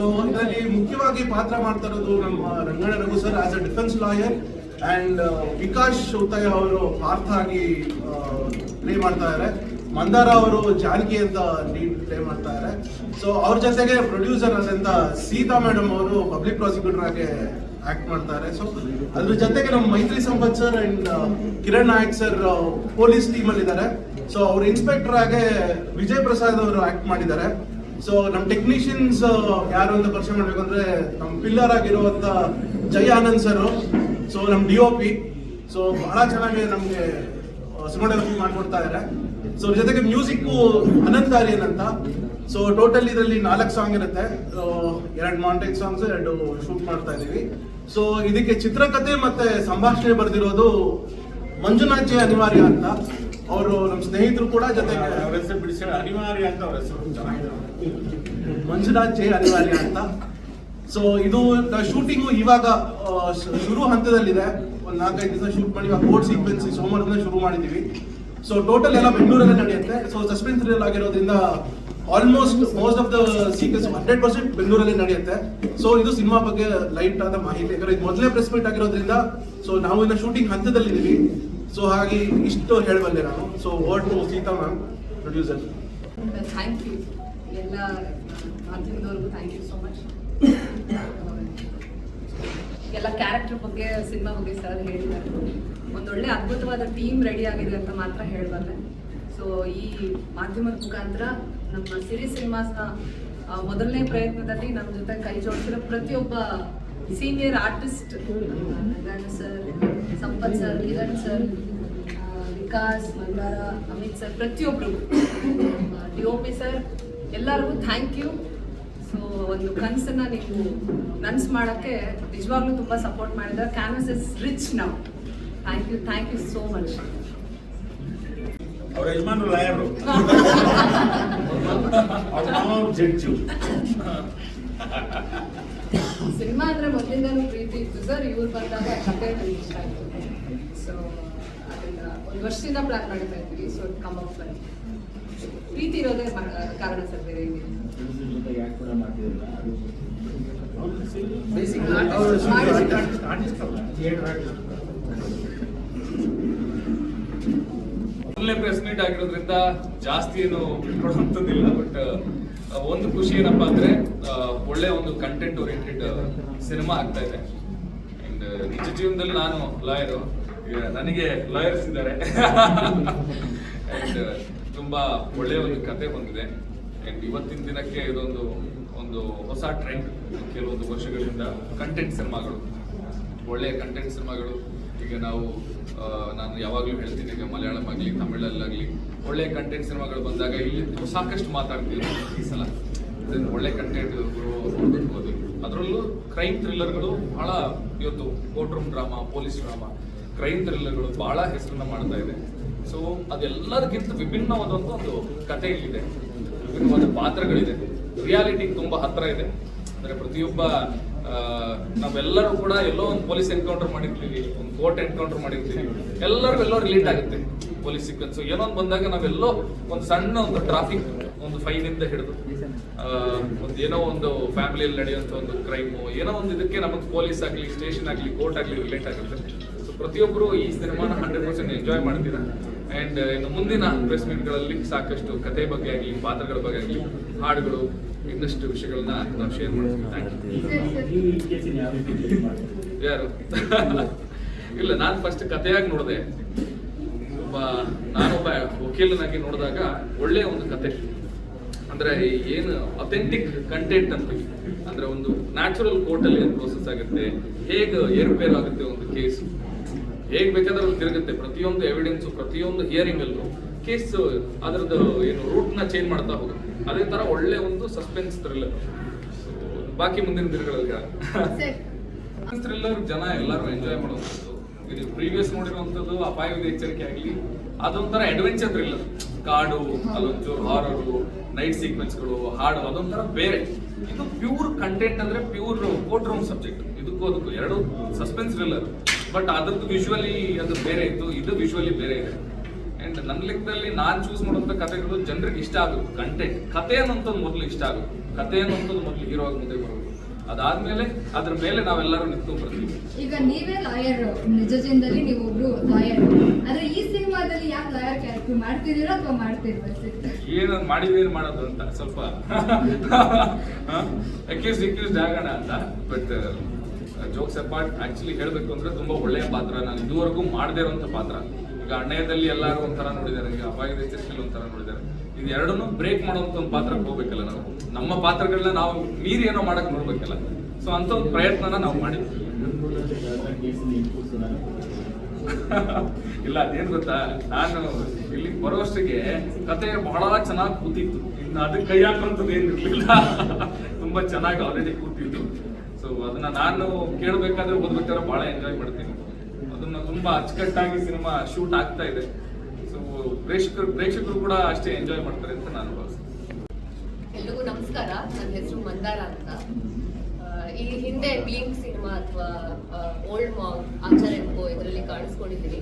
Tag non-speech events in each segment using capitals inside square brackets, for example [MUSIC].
So ಇದರಲ್ಲಿ ಮುಖ್ಯವಾಗಿ ಪಾತ್ರ ಮಾಡ್ತಾ ಇರೋದು ನಮ್ಮ Rangana Raghu sir as a defence lawyer and Vikas Shothayya ಅವರು ಪಾರ್ಥ ಆಗಿ ಪ್ಲೇ ಮಾಡ್ತಾ ಇದ್ದಾರೆ ಮಂದಾರ ಅವರು ಜಾನಕಿ ಅಂತ ಲೀಡ್ ಪ್ಲೇ ಮಾಡ್ತಾ ಇದ್ದಾರೆ ಸೊ ಅವ್ರ ಜೊತೆಗೆ ಪ್ರೊಡ್ಯೂಸರ್ ಅಂತ ಸೀತಾ ಮೇಡಮ್ ಅವರು ಪಬ್ಲಿಕ್ ಪ್ರಾಸಿಕ್ಯೂಟರ್ ಆಗಿ ಆಕ್ಟ್ ಮಾಡ್ತಾರೆ ಸೊ ಅದ್ರ ಜೊತೆಗೆ ನಮ್ಮ Maithri Sampath sir and Kiran Nayak sir police team ಅಲ್ಲಿ ಇದ್ದಾರೆ ಸೊ ಅವ್ರ ಇನ್ಸ್ಪೆಕ್ಟರ್ ಆಗಿ ವಿಜಯ್ ಪ್ರಸಾದ್ ಅವರು ಆಕ್ಟ್ ಮಾಡಿದ್ದಾರೆ. ಸೊ ನಮ್ಮ ಟೆಕ್ನಿಷಿಯನ್ಸ್ ಯಾರು ಅಂತ ಪರಿಚಯ ಮಾಡಬೇಕು ಅಂದ್ರೆ ನಮ್ಮ ಪಿಲ್ಲರ್ ಆಗಿರುವಂತ ಜಯ ಆನಂದ್ ಸರ್ ಸೊ ನಮ್ಮ ಡಿ ಒ ಪಿ ಸೊ ಬಹಳ ಚೆನ್ನಾಗಿ ನಮ್ಗೆ ಸಿನಿಮಾಟೋಗ್ರಫಿ ಮಾಡ್ಕೊಡ್ತಾ ಇದ್ದಾರೆ ಸೊ ಜೊತೆಗೆ ಮ್ಯೂಸಿಕ್ ಅನಂತ್ ಆರ್ಯನ್ ಅಂತ. ಸೊ ಟೋಟಲ್ ಇದರಲ್ಲಿ ನಾಲ್ಕು ಸಾಂಗ್ ಇರುತ್ತೆ. ಎರಡು ಮಾಂಟೇಜ್ ಸಾಂಗ್ಸ್ ಎರಡು ಶೂಟ್ ಮಾಡ್ತಾ ಇದೀವಿ. ಸೊ ಇದಕ್ಕೆ ಚಿತ್ರಕಥೆ ಮತ್ತೆ ಸಂಭಾಷಣೆ ಬರೆದಿರೋದು ಮಂಜುನಾಥ್ ಅನಿವಾರ್ಯ ಅಂತ. ಅವರು ನಮ್ಮ ಸ್ನೇಹಿತರು ಕೂಡ ಜೊತೆಗೆ ಅವ್ರ ಹೆಸರು ಬಿಡಿಸಿ, ಅನಿವಾರ್ಯ ಅಂತ ಅವ್ರ ಹೆಸರು. ಚೆನ್ನಾಗಿದೆ. ಮಂಜುನಾಥ್ ಜೆ ಅನಿವಾರ್ಯ ಅಂತ. ಸೊ ಇದು ಶೂಟಿಂಗು ಇವಾಗ ಶುರು ಹಂತದಲ್ಲಿದೆ. ಒಂದು ನಾಲ್ಕೈದು ದಿವಸ ಶೂಟ್ ಮಾಡಿ, ಇವಾಗ ಕೋರ್ಟ್ ಸೀಕ್ವೆನ್ಸ್ ಸೋಮವಾರದಿಂದ ಶುರು ಮಾಡಿದ್ದೀವಿ ಸೊ ಟೋಟಲ್ ಎಲ್ಲ ಬೆಂಗಳೂರಲ್ಲೇ ನಡೆಯುತ್ತೆ. ಸೊ ಸಸ್ಪೆನ್ಸ್ ಥ್ರಿಲ್ ಆಗಿರೋದ್ರಿಂದ almost most of the sequence hundred percent ಬೆಂಗಳೂರಲ್ಲೇ ನಡೆಯುತ್ತೆ. ಸೊ ಇದು ಸಿನಿಮಾ ಬಗ್ಗೆ ಲೈಟ್ ಆದ ಮಾಹಿತಿ. ಯಾಕಂದ್ರೆ ಇದು ಮೊದಲೇ ಪ್ರೆಸ್ ಮೀಟ್ ಆಗಿರೋದ್ರಿಂದ ಸೊ ನಾವು ಇನ್ನು ಶೂಟಿಂಗ್ ಹಂತದಲ್ಲಿದ್ದೀವಿ. ಸೊ ಹಾಗೆ ಇಷ್ಟು ಹೇಳಬಲ್ಲೆ ನಾನು. So word to Seetha ma'am producer thank you ಎಲ್ಲ ಮಾಧ್ಯಮದವ್ರಿಗೂ ಥ್ಯಾಂಕ್ ಯು ಸೊ ಮಚ್ ಎಲ್ಲ ಕ್ಯಾರೆಕ್ಟರ್ ಬಗ್ಗೆ ಸಿನಿಮಾ ಬಗ್ಗೆ ಸರ್ ಹೇಳಿದ್ದಾರೆ. ಒಂದೊಳ್ಳೆ ಅದ್ಭುತವಾದ ಟೀಮ್ ರೆಡಿ ಆಗಿದೆ ಅಂತ ಮಾತ್ರ ಹೇಳಬಲ್ಲೆ. ಸೊ ಈ ಮಾಧ್ಯಮದ ಮುಖಾಂತರ ನಮ್ಮ ಸಿರಿ ಸಿನಿಮಾಸ್ನ ಮೊದಲನೇ ಪ್ರಯತ್ನದಲ್ಲಿ ನಮ್ಮ ಜೊತೆ ಕೈ ಜೋಡಿಸಿರೋ ಪ್ರತಿಯೊಬ್ಬ senior artist Gana sir Sampath sir Kiran sir Vikas, Mandara, Amit sir ಪ್ರತಿಯೊಬ್ಬರು ಡಿ [COUGHS] ಓ ಪಿ ಸರ್ ಎಲ್ಲರಿಗೂ ಥ್ಯಾಂಕ್ ಯು ಸೊ ಒಂದು ಕನಸನ್ನು ನೀವು ನನ್ಸ್ ಮಾಡೋಕ್ಕೆ ನಿಜವಾಗ್ಲೂ ತುಂಬ ಸಪೋರ್ಟ್ ಮಾಡಿದ್ದಾರೆ ಕ್ಯಾನ್ವಸ್ ಇಸ್ ರಿಚ್ ನಾವು thank you thank you so much ಅವ್ರ ಯಜಮಾನರು ಲಾಯರು ಜಡ್ಜು ಸಿನಿಮಾ ಅಂದ್ರೆ ಮೊದಲಿಂದನೂ ಪ್ರೀತಿ ಇತ್ತು ಸರ್. ಇವ್ರು ಬಂದಾಗ ಕತೆ ನನಗೆ ಇಷ್ಟ ಆಯ್ತು. ಸೊ ಅದನ್ನ ಒಂದು ವರ್ಷದಿಂದ ಪ್ಲಾನ್ ಮಾಡ್ತಾ ಇದ್ವಿ ಸೊ ಕಮ್ ಅಪ್ ಪ್ರೀತಿ ಇರೋದೇ ಕಾರಣ ಸರ್ ಬೇರೆ ಮೊದಲನೇ ಪ್ರೆಸ್ ಮೀಟ್ ಆಗಿರೋದ್ರಿಂದ ಜಾಸ್ತಿ ಏನು ಕೊಡುವಂಥದ್ದಿಲ್ಲ ಬಟ್ ಒಂದು ಖುಷಿ ಏನಪ್ಪಾ ಅಂದ್ರೆ ಒಳ್ಳೆ ಒಂದು ಕಂಟೆಂಟ್ ಓರಿಯೆಂಟೆಡ್ ಸಿನಿಮಾ ಆಗ್ತಾ ಇದೆ. ಅಂಡ್ ನಿಜ ಜೀವನದಲ್ಲಿ ನಾನು ಲಾಯರು ನನಗೆ ಲಾಯರ್ಸ್ ಇದ್ದಾರೆ. [LAUGHS] ಅಂಡ್ ತುಂಬಾ ಒಳ್ಳೆಯ ಒಂದು ಕತೆ ಬಂದಿದೆ. ಅಂಡ್ ಇವತ್ತಿನ ದಿನಕ್ಕೆ ಇದೊಂದು, ಒಂದು ಹೊಸ ಟ್ರೆಂಡ್ ಕೆಲವೊಂದು ವರ್ಷಗಳಿಂದ ಕಂಟೆಂಟ್ ಸಿನಿಮಾಗಳು. ಒಳ್ಳೆಯ ಕಂಟೆಂಟ್ ಸಿನಿಮಾಗಳು. ಈಗ ನಾವು ನಾನು ಯಾವಾಗಲೂ ಹೇಳ್ತೀನಿ, ಈಗ ಮಲಯಾಳಂ ಆಗಲಿ ತಮಿಳಲ್ಲಾಗಲಿ ಒಳ್ಳೆಯ ಕಂಟೆಂಟ್ ಸಿನಿಮಾಗಳು ಬಂದಾಗ ಇಲ್ಲಿ ಸಾಕಷ್ಟು ಮಾತಾಡ್ತೀವಿ ಈ ಸಲ. ಇದನ್ನು ಒಳ್ಳೆ ಕಂಟೆಂಟ್ ನೋಡ್ಬೋದು. ಅದರಲ್ಲೂ ಕ್ರೈಮ್ ಥ್ರಿಲ್ಲರ್ಗಳು ಬಹಳ ಇವತ್ತು court room drama police drama crime ಥ್ರಿಲ್ಲರ್ಗಳು ಬಹಳ ಹೆಸರನ್ನ ಮಾಡ್ತಾ ಇದೆ. ಸೊ ಅದೆಲ್ಲದಕ್ಕಿಂತ ವಿಭಿನ್ನವಾದಂಥ ಒಂದು ಕಥೆ ಇಲ್ಲಿದೆ. ವಿಭಿನ್ನವಾದ ಪಾತ್ರಗಳಿದೆ. ರಿಯಾಲಿಟಿಗೆ ತುಂಬಾ ಹತ್ತಿರ ಇದೆ. ಅಂದ್ರೆ ಪ್ರತಿಯೊಬ್ಬ ನಾವೆಲ್ಲರೂ ಕೂಡ ಎಲ್ಲೋ ಒಂದು ಪೊಲೀಸ್ ಎನ್ಕೌಂಟರ್ ಮಾಡಿರ್ತೀವಿ, ಒಂದು ಕೋರ್ಟ್ ಎನ್ಕೌಂಟರ್ ಮಾಡಿರ್ತೀವಿ. ಎಲ್ಲರಿಗೂ ಎಲ್ಲೋ ರಿಲೇಟ್ ಆಗುತ್ತೆ ಪೊಲೀಸ್ ಸೀಕ್ವೆನ್ಸ್ ಏನೋ ಒಂದು ಬಂದಾಗ ನಾವೆಲ್ಲೋ ಒಂದು ಸಣ್ಣ ಒಂದು ಟ್ರಾಫಿಕ್ ಒಂದು ಫೈನ್ ಇಂದ ಹಿಡಿದು ಒಂದು ಏನೋ ಒಂದು ಫ್ಯಾಮಿಲಿಯಲ್ಲಿ ನಡೆಯುವಂಥ ಒಂದು ಕ್ರೈಮು ಏನೋ ಒಂದು ಇದಕ್ಕೆ ನಮಗೆ ಪೊಲೀಸ್ ಆಗಲಿ ಸ್ಟೇಷನ್ ಆಗಲಿ ಕೋರ್ಟ್ ಆಗಲಿ ರಿಲೇಟ್ ಆಗುತ್ತೆ. ಸೊ ಪ್ರತಿಯೊಬ್ಬರು ಈ ಸಿನಿಮಾನ ಹಂಡ್ರೆಡ್ ಪರ್ಸೆಂಟ್ ಎಂಜಾಯ್ ಮಾಡ್ತೀರಾ? ಅಂಡ್ ಇನ್ನು ಮುಂದಿನ ಪ್ರೆಸ್ ಮೀಟ್ಗಳಲ್ಲಿ ಸಾಕಷ್ಟು ಕತೆ ಬಗ್ಗೆ ಆಗಲಿ, ಪಾತ್ರಗಳ ಬಗ್ಗೆ ಆಗಲಿ, ಹಾಡುಗಳು, ಇನ್ನಷ್ಟು ವಿಷಯಗಳನ್ನ ನಾವು ಶೇರ್ ಮಾಡ್ತೀವಿ. ಯಾರು? ಇಲ್ಲ, ನಾನು ಫಸ್ಟ್ ಕಥೆಯಾಗಿ ನೋಡಿದೆ. ಒಬ್ಬ, ನಾನೊಬ್ಬ ವಕೀಲನಾಗಿ ನೋಡಿದಾಗ ಒಳ್ಳೆಯ ಒಂದು ಕತೆ ಅಂದ್ರೆ ಏನು ಅಥೆಂಟಿಕ್ ಕಂಟೆಂಟ್ ಅಂತ ಅಂದ್ರೆ ಒಂದು ನ್ಯಾಚುರಲ್ ಕೋರ್ಟಲ್ಲಿ ಏನು ಪ್ರೋಸೆಸ್ ಆಗುತ್ತೆ. ಹೇಗೆ ಏರುಪೇರು ಆಗುತ್ತೆ ಒಂದು ಕೇಸ್ ಹೇಗ್ ಬೇಕಾದ್ರೆ ಅಲ್ಲಿ ತಿರುಗುತ್ತೆ. ಪ್ರತಿಯೊಂದು ಎವಿಡೆನ್ಸ್ ಪ್ರತಿಯೊಂದು ಹಿಯರಿಂಗ್ ಅಲ್ಲೂ ಕೇಸ್ ಅದರದ್ದು ಏನು ರೂಟ್ನ ಚೇಂಜ್ ಮಾಡ್ತಾ ಹೋಗುತ್ತೆ. ಅದೇ ತರ ಒಳ್ಳೆ ಒಂದು ಸಸ್ಪೆನ್ಸ್ ಥ್ರಿಲ್ಲರ್ ಬಾಕಿ ಮುಂದಿನ ದಿನಗಳಲ್ಲಿ ಥ್ರಿಲ್ಲರ್ ಜನ ಎಲ್ಲರೂ ಎಂಜಾಯ್ ಮಾಡುವಂಥದ್ದು. ಇದು ಪ್ರೀವಿಯಸ್ ನೋಡಿರುವಂಥದ್ದು ಅಪಾಯದ ಎಚ್ಚರಿಕೆ ಆಗಲಿ ಅದೊಂಥರ ಅಡ್ವೆಂಚರ್ ಥ್ರಿಲ್ಲರ್ ಕಾಡು ಅಲ್ಲೊಂಚೂರು ಹಾರರು ನೈಟ್ ಸೀಕ್ವೆನ್ಸ್ಗಳು ಹಾಡು ಅದೊಂಥರ ಬೇರೆ. ಇದು ಪ್ಯೂರ್ ಕಂಟೆಂಟ್ ಅಂದ್ರೆ ಪ್ಯೂರ್ ಕೋರ್ಟ್ ರೂಮ್ ಸಬ್ಜೆಕ್ಟ್ ಇದಕ್ಕೂ ಅದಕ್ಕೂ ಎರಡು ಸಸ್ಪೆನ್ಸ್ ಥ್ರಿಲ್ಲರ್ ಬಟ್ ಅದ್ರದ್ದು ವಿಶ್ವಲಿ ಅದು ಬೇರೆ ಇತ್ತು ಇದು ವಿಶ್ವಲಿ ಬೇರೆ ಇದೆ. ಅಂಡ್ ನನ್ನ ಲೆಕ್ಕದಲ್ಲಿ ನಾನು ಚೂಸ್ ಮಾಡುವಂಥ ಕಥೆಗಳು ಜನರಿಗೆ ಇಷ್ಟ ಆಗುತ್ತೆ. ಕಂಟೆಂಟ್ ಕಥೆ ಅನ್ನೋಂಥದ್ದು ಮೊದಲು ಇಷ್ಟ ಆಗುತ್ತೆ. ಕತೆ ಅನ್ನೋಂಥದ್ದು ಮೊದಲು ಹೀರೋ ಆಗಿ ಮುಂದೆ ಬರೋದು. ಅದಾದ್ಮೇಲೆ ಅದ್ರ ಮೇಲೆ ನಾವೆಲ್ಲರೂ ನಿಂತು ಬರ್ತೀವಿ. ಈಗ ನೀವೇ ಲಾಯರ್ ನಿಜ ಜೀವನದಲ್ಲಿ ನೀವು ಒಬ್ರು ಲಾಯರ್. ಆದ್ರೆ ಈ ಸಿನಿಮಾದಲ್ಲಿ ಯಾಕೆ ಲಾಯರ್ ಕ್ಯಾರೆಕ್ಟರ್ ಮಾಡ್ತಿದ್ದೀರಾ ಅಥವಾ ಮಾಡ್ತಿರ್ಬೇಕು ಏನು ಮಾಡಿದೇನು ಮಾಡೋದು ಅಂತ ಸ್ವಲ್ಪ. [LAUGHS] ಅಕ್ಯೂಸ್ ಇಕ್ಯೂಸ್ ಆಗೋಣ ಅಂತ. ಬಟ್ ಜೋಕ್ಸ್ ಅಪಾರ್ಟ್ ಆಕ್ಚುಲಿ ಹೇಳಬೇಕು ಅಂದ್ರೆ ತುಂಬಾ ಒಳ್ಳೆಯ ಪಾತ್ರ. ನಾನು ಇದುವರೆಗೂ ಮಾಡದೇ ಇರುವಂತ ಪಾತ್ರ. ಈಗ ಅಣ್ಣಯದಲ್ಲಿ ಎಲ್ಲರೂ ಒಂಥರ ನೋಡಿದ್ದಾರೆ, ಈಗ ಅಪಾಯದ ಚರ್ಚೆಯಲ್ಲಿ ಒಂಥರ ನೋಡಿದ್ದಾರೆ. ಇದು ಎರಡನ್ನೂ ಬ್ರೇಕ್ ಮಾಡುವಂತ ಒಂದು ಪಾತ್ರಕ್ಕೆ ಹೋಗ್ಬೇಕಲ್ಲ ನಾವು. ನಮ್ಮ ಪಾತ್ರಗಳನ್ನ ನಾವು ಮೀರಿ ಏನೋ ಮಾಡಕ್ ನೋಡ್ಬೇಕಲ್ಲ. ಸೊ ಅಂತ ಒಂದು ಪ್ರಯತ್ನನ ನಾವು ಮಾಡಿದ್ವಿ. [LAUGHS] ಇಲ್ಲ, ಅದೇನ್ ಗೊತ್ತಾ? ನಾನು ಇಲ್ಲಿ ಬರೋಷ್ಟಿಗೆ ಕತೆ ಬಹಳ ಚೆನ್ನಾಗಿ ಕೂತಿತ್ತು. ಇನ್ನು ಅದಕ್ಕೆ ಕೈ ಹಾಕುವಂಥದ್ದು ಏನು ಇರಲಿಲ್ಲ [LAUGHS] ತುಂಬಾ ಚೆನ್ನಾಗಿ ಆಲ್ರೆಡಿ ಕೂತಿತ್ತು ಸೊ ಅದನ್ನ ನಾನು ಕೇಳಬೇಕಾದ್ರೆ ಓದ್ಬೇಕಾದ್ರೆ ಬಹಳ ಎಂಜಾಯ್ ಮಾಡ್ತೀನಿ. ಅದನ್ನ ತುಂಬಾ ಅಚ್ಚುಕಟ್ಟಾಗಿ ಸಿನಿಮಾ ಶೂಟ್ ಆಗ್ತಾ ಇದೆ. ಸೊ ಪ್ರೇಕ್ಷಕರು ಪ್ರೇಕ್ಷಕರು ಕೂಡ ಅಷ್ಟೇ ಎಂಜಾಯ್ ಮಾಡ್ತಾರೆ ಅಂತ ನಾನು ಭಾವಿಸ್ತೀನಿ. ಎಲ್ರಿಗೂ ನಮಸ್ಕಾರ. ನನ್ನ ಹೆಸರು ಮಂದಾರ ಅಂತ. ಈ ಹಿಂದೆ ಬ್ಲಿಂಕ್ ಸಿನಿಮಾ ಅಥವಾ ಓಲ್ಡ್ ಮಾಂಗ್ ಆಚಾರ್ಯಂಕೋ ಇದರಲ್ಲಿ ಕಾಣಿಸ್ಕೊಂಡಿದ್ದೀನಿ.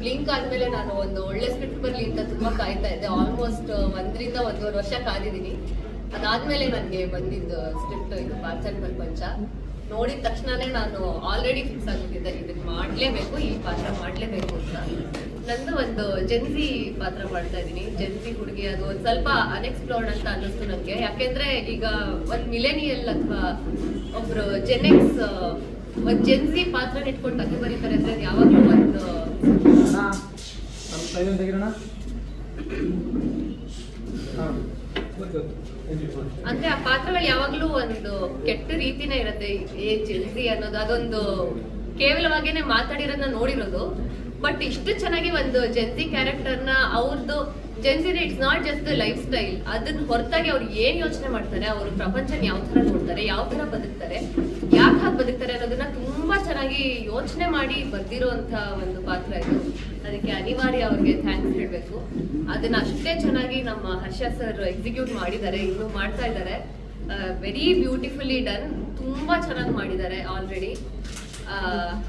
ಬ್ಲಿಂಕ್ ಆದ್ಮೇಲೆ ನಾನು ಒಂದು ಒಳ್ಳೆ ಸ್ಕ್ರಿಪ್ಟ್ ಬರಲಿ ಅಂತ ತುಂಬಾ ಕಾಯ್ತಾ ಇದ್ದೆ. ಆಲ್ಮೋಸ್ಟ್ ಒಂದರಿಂದ ಒಂದೂವರೆ ವರ್ಷ ಕಾದಿದ್ದೀನಿ. ಅದಾದ್ಮೇಲೆ ನನಗೆ ಬಂದಿದ್ದು ಸ್ಕ್ರಿಪ್ಟ್ ಇದು ಪಾರ್ಸಲ್ ಪ್ರಪಂಚ. ನೋಡಿದ ತಕ್ಷಣನೇ ನಾನು ಆಲ್ರೆಡಿ ಫಿಕ್ಸ್ ಆಗಿಬಿಟ್ಟಿದ್ದೆ. ಇದನ್ನ ಮಾಡಲೇಬೇಕು, ಈ ಪಾತ್ರ ಮಾಡಲೇಬೇಕು ಅಂತ. ನಂದು ಒಂದು ಜೆನ್ಸಿ ಪಾತ್ರ ಮಾಡ್ತಾ ಇದ್ದೀನಿ. ಜೆನ್ಸಿ ಹುಡುಗಿ ಅದು ಒಂದು ಸ್ವಲ್ಪ ಅನ್ಎಕ್ಸ್ಪ್ಲೋರ್ಡ್ ಅಂತ ಅನ್ನಿಸ್ತು ನನಗೆ ಯಾಕೆಂದ್ರೆ ಈಗ ಒಂದು ಮಿಲೆನಿಯಲ್ ಅಥವಾ ಒಬ್ರು ಜೆನೆಕ್ಸ್ ಒಂದು ಜೆನ್ಸಿ ಪಾತ್ರ ಇಟ್ಕೊಂಡು ತಗ್ಗಿ ಬರೀತಾರೆ ಅಂದ್ರೆ ಯಾವಾಗ್ಲೂ ಒಂದು ನಮ್ಮ ಸೈಲೆಂಟ್ ತೆಗಿರೋಣ ಹಾಂ ಅಂದ್ರೆ ಆ ಪಾತ್ರಗಳು ಯಾವಾಗ್ಲೂ ಒಂದು ಕೆಟ್ಟ ರೀತಿನೇ ಇರುತ್ತೆ ಏ ಚಿಲ್ಸಿ ಅನ್ನೋದು. ಅದೊಂದು ಕೇವಲವಾಗಿನೇ ಮಾತಾಡಿರೋದನ್ನ ನೋಡಿರೋದು. ಬಟ್ ಇಷ್ಟು ಚೆನ್ನಾಗಿ ಒಂದು ಜೆನ್ಸಿ ಕ್ಯಾರೆಕ್ಟರ್ನ ಅವ್ರದ್ದು Gen Z it's not just the life style ಅದನ್ನ ಹೊರತಾಗಿ ಅವ್ರು ಏನ್ ಯೋಚನೆ ಮಾಡ್ತಾರೆ, ಅವ್ರ ಪ್ರಪಂಚನ ಯಾವ ತರ ನೋಡ್ತಾರೆ, ಯಾವ ತರ ಬದುಕ್ತಾರೆ, ಯಾಕೆ ಹಾಗೆ ಬದುಕ್ತಾರೆ ಅನ್ನೋದನ್ನ ತುಂಬಾ ಚೆನ್ನಾಗಿ ಯೋಚನೆ ಮಾಡಿ ಬರ್ದಿರೋ ಒಂದು ಪಾತ್ರ ಇದು. ಅದಕ್ಕೆ ಅನಿವಾರ್ಯ ಅವ್ರಿಗೆ ಥ್ಯಾಂಕ್ಸ್ ಹೇಳಬೇಕು. ಅದನ್ನ ಅಷ್ಟೇ ಚೆನ್ನಾಗಿ ನಮ್ಮ ಹರ್ಷ ಸರ್ ಎಕ್ಸಿಕ್ಯೂಟ್ ಮಾಡಿದ್ದಾರೆ ಇನ್ನು ಮಾಡ್ತಾ ಇದ್ದಾರೆ. ವೆರಿ ಬ್ಯೂಟಿಫುಲ್ಲಿ ಡನ್ ತುಂಬಾ ಚೆನ್ನಾಗಿ ಮಾಡಿದ್ದಾರೆ ಆಲ್ರೆಡಿ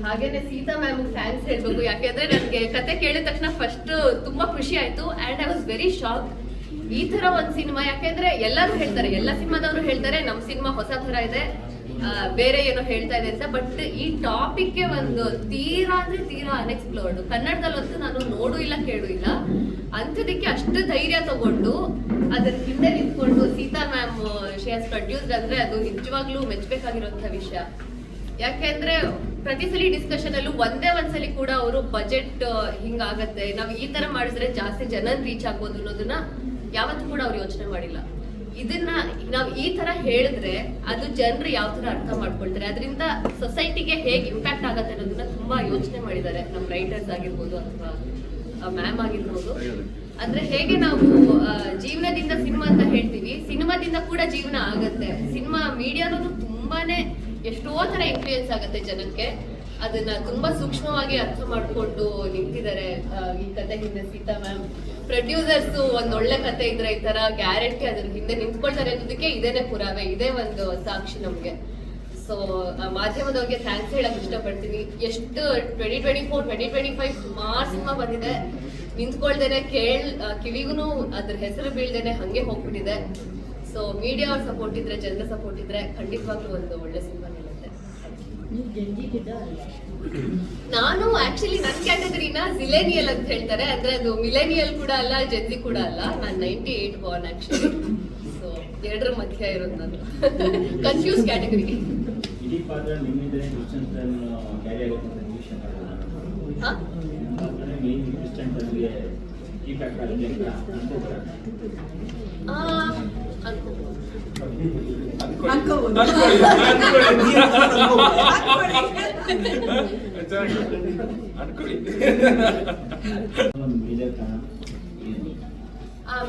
ಹಾಗೇನೆ ಸೀತಾ ಮ್ಯಾಮ್ ಥ್ಯಾಂಕ್ಸ್ ಹೇಳ್ಬೇಕು. ಯಾಕೆಂದ್ರೆ ನನಗೆ ಕತೆ ಕೇಳಿದ ತಕ್ಷಣ ಫಸ್ಟ್ ತುಂಬಾ ಖುಷಿ ಆಯ್ತು. And I was very shock ಈ ತರ ಒಂದ್ ಸಿನಿಮಾ, ಯಾಕೆಂದ್ರೆ ಎಲ್ಲರೂ ಹೇಳ್ತಾರೆ, ಎಲ್ಲ ಸಿನಿಮಾದವರು ಹೇಳ್ತಾರೆ ನಮ್ ಸಿನಿಮಾ ಹೊಸ ತರ ಇದೆ ಬೇರೆ ಏನೋ ಹೇಳ್ತಾ ಇದೆ ಅಂತ ಬಟ್ ಈ ಟಾಪಿಕ್ಗೆ ಒಂದು ತೀರಾ ಅಂದ್ರೆ ತೀರಾ ಅನ್ಎಕ್ಸ್ಪ್ಲೋರ್ಡ್ ಕನ್ನಡದಲ್ಲಂತೂ ನಾನು ನೋಡು ಇಲ್ಲ, ಕೇಳು ಇಲ್ಲ. ಅಂಥದಕ್ಕೆ ಅಷ್ಟು ಧೈರ್ಯ ತಗೊಂಡು ಅದ್ರ ಹಿಂದೆ ನಿಂತ್ಕೊಂಡು ಸೀತಾ ಮ್ಯಾಮ್ ಶೇರ್ಸ್ ಪ್ರೊಡ್ಯೂಸ್ಡ್ ಅಂದ್ರೆ ಅದು ನಿಜವಾಗ್ಲೂ ಮೆಚ್ಚಬೇಕಾಗಿರುವಂತ ವಿಷಯ. ಯಾಕೆಂದ್ರೆ ಪ್ರತಿ ಸಲ ಡಿಸ್ಕಷನ್ ಅಲ್ಲೂ ಒಂದೇ ಒಂದ್ಸಲಿ ಕೂಡ ಅವರು ಬಜೆಟ್ ಹಿಂಗಾಗತ್ತೆ. ನಾವು ಈ ತರ ಮಾಡಿದ್ರೆ ಜಾಸ್ತಿ ಜನನ್ ರೀಚ್ ಆಗ್ಬೋದು ಅನ್ನೋದನ್ನ ಯಾವತ್ತೂ ಕೂಡ ಅವ್ರು ಯೋಚನೆ ಮಾಡಿಲ್ಲ. ಇದನ್ನ ನಾವು ಈ ತರ ಹೇಳಿದ್ರೆ ಅದು ಜನರು ಯಾವ ತರ ಅರ್ಥ ಮಾಡ್ಕೊಳ್ತಾರೆ. ಅದರಿಂದ ಸೊಸೈಟಿಗೆ ಹೇಗೆ ಇಂಪ್ಯಾಕ್ಟ್ ಆಗತ್ತೆ ಅನ್ನೋದನ್ನ ತುಂಬಾ ಯೋಚನೆ ಮಾಡಿದ್ದಾರೆ. ನಮ್ಮ ರೈಟರ್ಸ್ ಆಗಿರ್ಬೋದು ಅಥವಾ ಮ್ಯಾಮ್ ಆಗಿರ್ಬೋದು. ಅಂದ್ರೆ ಹೇಗೆ ನಾವು ಜೀವನದಿಂದ ಸಿನಿಮಾ ಅಂತ ಹೇಳ್ತೀವಿ. ಸಿನಿಮಾದಿಂದ ಕೂಡ ಜೀವನ ಆಗತ್ತೆ. ಸಿನಿಮಾ ಮೀಡಿಯಾನು ತುಂಬಾನೇ ಎಷ್ಟೋ ತರ ಇನ್ಫ್ಲೂಯೆನ್ಸ್ ಆಗತ್ತೆ ಜನಕ್ಕೆ. ಅದನ್ನ ತುಂಬಾ ಸೂಕ್ಷ್ಮವಾಗಿ ಅರ್ಥ ಮಾಡ್ಕೊಂಡು ನಿಂತಿದ್ದಾರೆ ಈ ಕತೆ ಹಿಂದೆ ಸೀತಾ ಮ್ಯಾಮ್ ಪ್ರೊಡ್ಯೂಸರ್ಸ್ ಒಂದ್ ಒಳ್ಳೆ ಕತೆ ಇದ್ರೆ ಈ ತರ ಗ್ಯಾರಂಟಿ ಅದ್ರ ಹಿಂದೆ ನಿಂತ್ಕೊಳ್ತಾರೆ ಅನ್ನೋದಕ್ಕೆ ಇದೇನೆ ಪುರಾವೆ, ಇದೇ ಒಂದು ಸಾಕ್ಷಿ ನಮ್ಗೆ. ಸೊ ಮಾಧ್ಯಮದವ್ರಿಗೆ ಥ್ಯಾಂಕ್ಸ್ ಹೇಳಕ್ ಇಷ್ಟಪಡ್ತೀನಿ. ಎಷ್ಟು twenty twenty four twenty twenty five ಸುಮಾರು ಸಿನಿಮಾ ಬಂದಿದೆ. ನಿಂತ್ಕೊಳ್ದೇನೆ ಕೇಳ್ ಕಿವಿಗೂ ಅದ್ರ ಹೆಸರು ಬೀಳ್ದೇನೆ ಹಂಗೆ ಹೋಗ್ಬಿಟ್ಟಿದೆ. ಸೊ ಮೀಡಿಯಾ ಅವ್ರ ಸಪೋರ್ಟ್ ಇದ್ರೆ, ಜನರ ಸಪೋರ್ಟ್ ಇದ್ರೆ ಖಂಡಿತವಾಗ್ಲೂ ಒಂದು ಒಳ್ಳೆ ಸಿನಿಮಾ ನಿಲ್ಲುತ್ತೆ. ನಾನು ಆಕ್ಚುಲಿ ನನ್ನ ಕ್ಯಾಟಗರಿನ ಜಿಲೇನಿಯಲ್ ಅಂತ ಹೇಳ್ತಾರೆ. ಅಂದ್ರೆ ಅದು ಮಿಲೇನಿಯಲ್ ಕೂಡ ಅಲ್ಲ ಜೆನ್ಸಿ ಕೂಡ ಅಲ್ಲ. ನಾನು ninety eight born actually so ಎರಡರ ಮಧ್ಯ ಇರೋದು ನಾನು. ಕನ್ಫ್ಯೂಸ್ ಕ್ಯಾಟಗರಿ ಹಾ?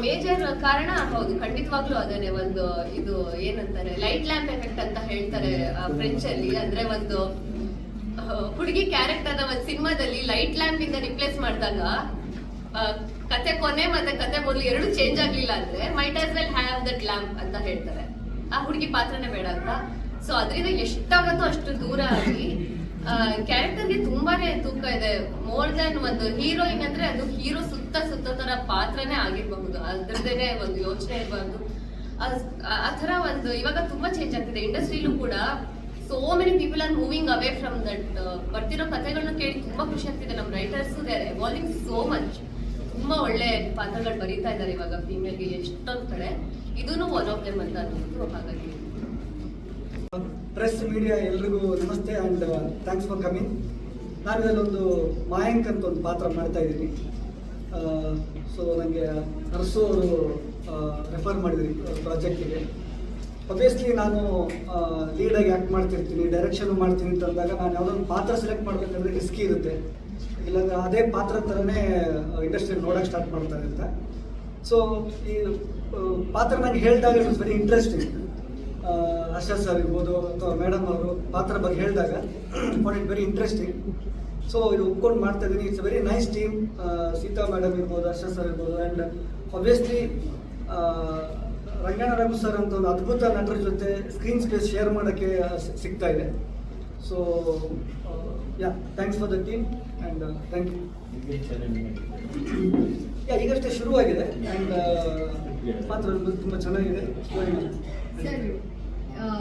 ಮೇಜರ್ ಕಾರಣ ಹೌದು, ಖಂಡಿತವಾಗ್ಲೂ ಅದನ್ನೇ ಒಂದು ಇದು ಏನಂತಾರೆ ಲೈಟ್ ಲ್ಯಾಂಪ್ ಎಫೆಕ್ಟ್ ಅಂತ ಹೇಳ್ತಾರೆ ಫ್ರೆಂಚ್ ಅಲ್ಲಿ. ಅಂದ್ರೆ ಒಂದು ಹುಡುಗಿ ಕ್ಯಾರೆಕ್ಟರ್ ಒಂದು ಸಿನಿಮಾದಲ್ಲಿ ಲೈಟ್ ಲ್ಯಾಂಪ್ ಇಂದ ರಿಪ್ಲೇಸ್ ಮಾಡಿದಾಗ ಕತೆ ಕೊನೆ ಮತ್ತೆ ಕತೆ ಮೊದಲು ಎರಡು ಚೇಂಜ್ ಆಗ್ಲಿಲ್ಲ ಅಂದ್ರೆ might as well have that lamp ಅಂತ ಹೇಳ್ತಾರೆ. ಆ ಹುಡುಗಿ ಪಾತ್ರನೇ ಬೇಡ ಅಂತ. ಸೊ ಅದರಿಂದ ಎಷ್ಟಾಗತ್ತೋ ಅಷ್ಟು ದೂರ ಆಗಿ ಕ್ಯಾರೆಕ್ಟರ್ಗೆ ತುಂಬಾನೇ ತೂಕ ಇದೆ. ಮೋರ್ ದನ್ ಒಂದು ಹೀರೋಯಿನ್ ಅಂದ್ರೆ ಅದು ಹೀರೋ ಸುತ್ತ ಸುತ್ತ ತರ ಪಾತ್ರನೇ ಆಗಿರಬಹುದು. ಅದ್ರದ್ದೇನೆ ಒಂದು ಯೋಚನೆ ಇರಬಾರ್ದು. ಆ ತರ ಒಂದು ಇವಾಗ ತುಂಬಾ ಚೇಂಜ್ ಆಗ್ತಿದೆ. ಇಂಡಸ್ಟ್ರಿಲೂ ಕೂಡ so many people are moving away from that ಬರ್ತಿರೋ ಕಥೆಗಳನ್ನ ಕೇಳಿ ತುಂಬಾ ಖುಷಿ ಆಗ್ತಿದೆ. ನಮ್ಮ ರೈಟರ್ಸ್ ಎವಾಲ್ವಿಂಗ್ ಸೋ ಮಚ್ ತುಂಬಾ ಒಳ್ಳೆ ಪಾತ್ರಗಳು ಬರೀತಾ ಇದ್ದಾರೆ ಇವಾಗ ಫೀಮೇಲ್ಗೆ ಎಷ್ಟೊಂದ್ ಕಡೆ. ಇದೂ ಒನ್ ಆಫ್ ದೆಮ್ ಅಂತ ಅನ್ಸುತ್ತೆ ಹಾಗಾಗಿ. ಪ್ರೆಸ್ ಮೀಡಿಯಾ ಎಲ್ರಿಗೂ ನಮಸ್ತೆ ಆ್ಯಂಡ್ ಥ್ಯಾಂಕ್ಸ್ ಫಾರ್ ಕಮಿಂಗ್ ನಾನು ಇದರಲ್ಲೊಂದು ಮಾಯಾಂಕ್ ಅಂತ ಒಂದು ಪಾತ್ರ ಮಾಡ್ತಾ ಇದ್ದೀನಿ. ಸೊ ನನಗೆ ನರ್ಸು ಅವರು ರೆಫರ್ ಮಾಡಿದ್ರಿ ಪ್ರಾಜೆಕ್ಟಿಗೆ ಒಬ್ವಿಯಸ್ಲಿ ನಾನು ಲೀಡಾಗಿ ಆ್ಯಕ್ಟ್ ಮಾಡ್ತಿರ್ತೀನಿ ಡೈರೆಕ್ಷನ್ ಮಾಡ್ತೀನಿ ಅಂತ ಅಂದಾಗ ನಾನು ಯಾವುದೊಂದು ಪಾತ್ರ ಸೆಲೆಕ್ಟ್ ಮಾಡಬೇಕಂದ್ರೆ ರಿಸ್ಕಿ ಇರುತ್ತೆ. ಇಲ್ಲಾಂದ್ರೆ ಅದೇ ಪಾತ್ರ ಥರನೇ ಇಂಡಸ್ಟ್ರಿ ನೋಡೋಕೆ ಸ್ಟಾರ್ಟ್ ಮಾಡ್ತಾ ಇರುತ್ತೆ ಸೊ ಈ ಪಾತ್ರ ನಂಗೆ ಹೇಳಿದಾಗ it is very interesting Asha sir ಇರ್ಬೋದು ಅಥವಾ ಮೇಡಮ್ ಅವರು ಪಾತ್ರ ಬಗ್ಗೆ ಹೇಳಿದಾಗ for it very interesting so ಇದು ಒಪ್ಕೊಂಡು ಮಾಡ್ತಾ ಇದ್ದೀನಿ it's very nice team Seetha madam ಇರ್ಬೋದು ಆಶಾ ಸರ್ ಇರ್ಬೋದು and obviously Ranganna Raghu sir ಅಂತ ಒಂದು ಅದ್ಭುತ ನಟರ ಜೊತೆ ಸ್ಕ್ರೀನ್ ಸ್ಪೇಸ್ ಶೇರ್ ಮಾಡೋಕ್ಕೆ ಸಿಗ್ತಾ ಇದೆ. So yeah thanks for the team and thank you yeah ಈಗಷ್ಟೇ ಶುರುವಾಗಿದೆ ಆ್ಯಂಡ್ ಪಾತ್ರ ತುಂಬ ಚೆನ್ನಾಗಿದೆ ಸರ್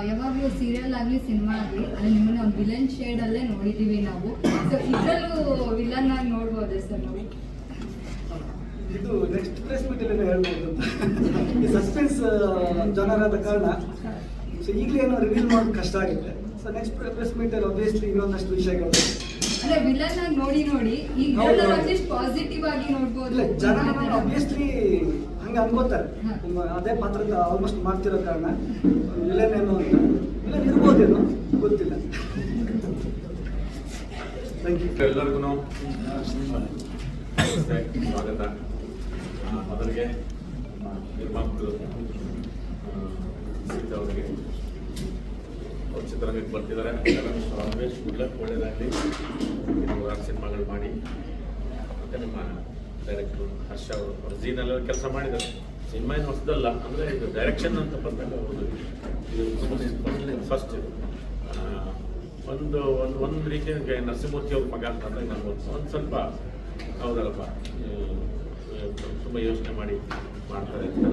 ಯಾವಾಗಲೂ ಸೀರಿಯಲ್ ಆಗಲಿ ಸಿನಿಮಾ ಆಗಲಿ ಅಲ್ಲಿ ನಿಮ್ಮನ್ನ ಒಂದು ವಿಲನ್ ಶೇಡಲ್ಲೇ ನೋಡಿದ್ದೀವಿ ನಾವು. ಸೊ ಇದರಲ್ಲೂ ವಿಲನ್ ಆಗಿ ನೋಡ್ಬೋದೇ ಸರ್ ನಾವು? ಇದು ನೆಕ್ಸ್ಟ್ ಪ್ಲೇಸ್ ಮೀಟಲ್ಲಿ ಹೇಳ್ಬೋದು. ಈ ಸಸ್ಪೆನ್ಸ್ ಜನರಾದ ಕಾರಣ. ಸೊ ಈಗಲೇ ಏನೋ ರಿವೀಲ್ ಮಾಡೋದು ಕಷ್ಟ ಆಗುತ್ತೆ. ಸೊ ನೆಕ್ಸ್ಟ್ ಪ್ರೆಸ್ ಮೀಟಲ್ಲಿ ಒಬ್ವಿಯಸ್ಲಿ ಇನ್ನೊಂದಷ್ಟು ವಿಷಯಗಳು. ಅಂದ್ರೆ ವಿಲನ್ ಆಗಿ ನೋಡಿ ನೋಡಿ ಈಗ. ಅಟ್ಲೀಸ್ಟ್ ಪಾಸಿಟಿವ್ ಆಗಿ ನೋಡ್ಬೋದು. ಇಲ್ಲ ಜನ ಒಬ್ವಿಯಸ್ಲಿ ಹಂಗೆ ಅನ್ಕೋತಾರೆ. ಅದೇ ಪಾತ್ರದ ಆಲ್ಮೋಸ್ಟ್ ಮಾಡ್ತಿರೋ ಕಾರಣ ವಿಲನ್ ಏನು ಅಂತ. ವಿಲನ್ ಇರ್ಬೋದೇನೋ ಗೊತ್ತಿಲ್ಲ. ಥ್ಯಾಂಕ್ ಯು ಎಲ್ಲರಿಗೂ ಸ್ವಾಗತ. ಮೊದಲಿಗೆ ನಿರ್ಮಾಪಕರು ಅವರಿಗೆ ಅವ್ರು ಚಿತ್ರರಂಗಕ್ಕೆ ಬರ್ತಿದ್ದಾರೆ. ಆಲ್ವೇಸ್ ಗುಡ್ ಲಕ್ ಒಳ್ಳೆಯದಾಗಲಿ ನೂರಾರು ಸಿನಿಮಾಗಳು ಮಾಡಿ. ಮತ್ತು ನಿಮ್ಮ ಡೈರೆಕ್ಟ್ರು ಹರ್ಷ ಅವರು ಅವ್ರು ಜೀನಲ್ಲಿ ಕೆಲಸ ಮಾಡಿದ್ದಾರೆ. ಸಿನಿಮಾ ಏನು ಹೊಸದಲ್ಲ. ಅಂದರೆ ಇದು ಡೈರೆಕ್ಷನ್ ಅಂತ ಬಂದಾಗ ಹೌದು. ಇದು ಫಸ್ಟ್ ಒಂದು ಒಂದು ಒಂದು ರೀತಿ ನರಸಿಂಹಮೂರ್ತಿ ಅವ್ರ ಮಗ ಅಂತ ನಾನು ಒಂದು ಸ್ವಲ್ಪ ಹೌದಲ್ಲಪ್ಪ. ತುಂಬ ಯೋಚನೆ ಮಾಡಿ ಮಾಡ್ತಾರೆ ಅಂತ.